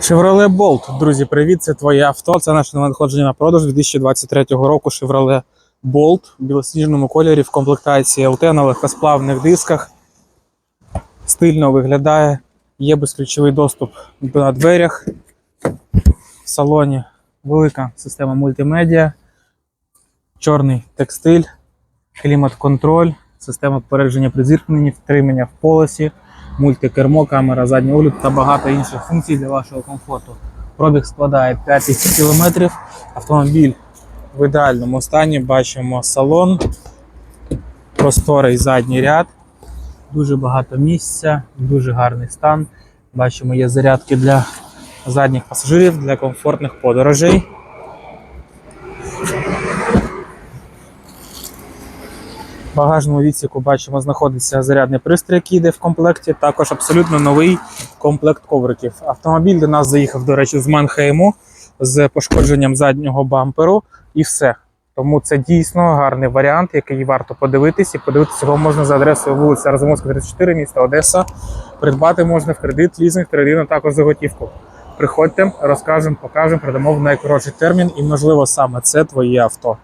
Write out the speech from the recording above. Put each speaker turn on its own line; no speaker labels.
Chevrolet Bolt. Друзі, привіт! Це твоє авто. Це наше надходження на продаж 2023 року. Chevrolet Bolt в білосніжному кольорі в комплектації LT на легкосплавних дисках. Стильно виглядає. Є безключовий доступ на дверях. В салоні велика система мультимедіа, чорний текстиль, клімат-контроль, система попередження при зіткненні, втримання в полосі, мультикермо, камера заднього огляду та багато інших функцій для вашого комфорту. Пробіг складає 5 тисяч кілометрів. Автомобіль в ідеальному стані. Бачимо салон, просторий задній ряд, дуже багато місця, дуже гарний стан. Бачимо, є зарядки для задніх пасажирів для комфортних подорожей. Багажному відсіку бачимо, знаходиться зарядний пристрій, який йде в комплекті. Також абсолютно новий комплект ковриків. Автомобіль до нас заїхав, до речі, з Манхейму з пошкодженням заднього бамперу і все. Тому це дійсно гарний варіант, який варто подивитись. І подивитися його можна за адресою вулиця Разумовська, 34, місто Одеса. Придбати можна в кредит, лізинг, а також за готівку. Приходьте, розкажемо, покажемо, продамо в найкоротший термін, і можливо саме це твоє авто.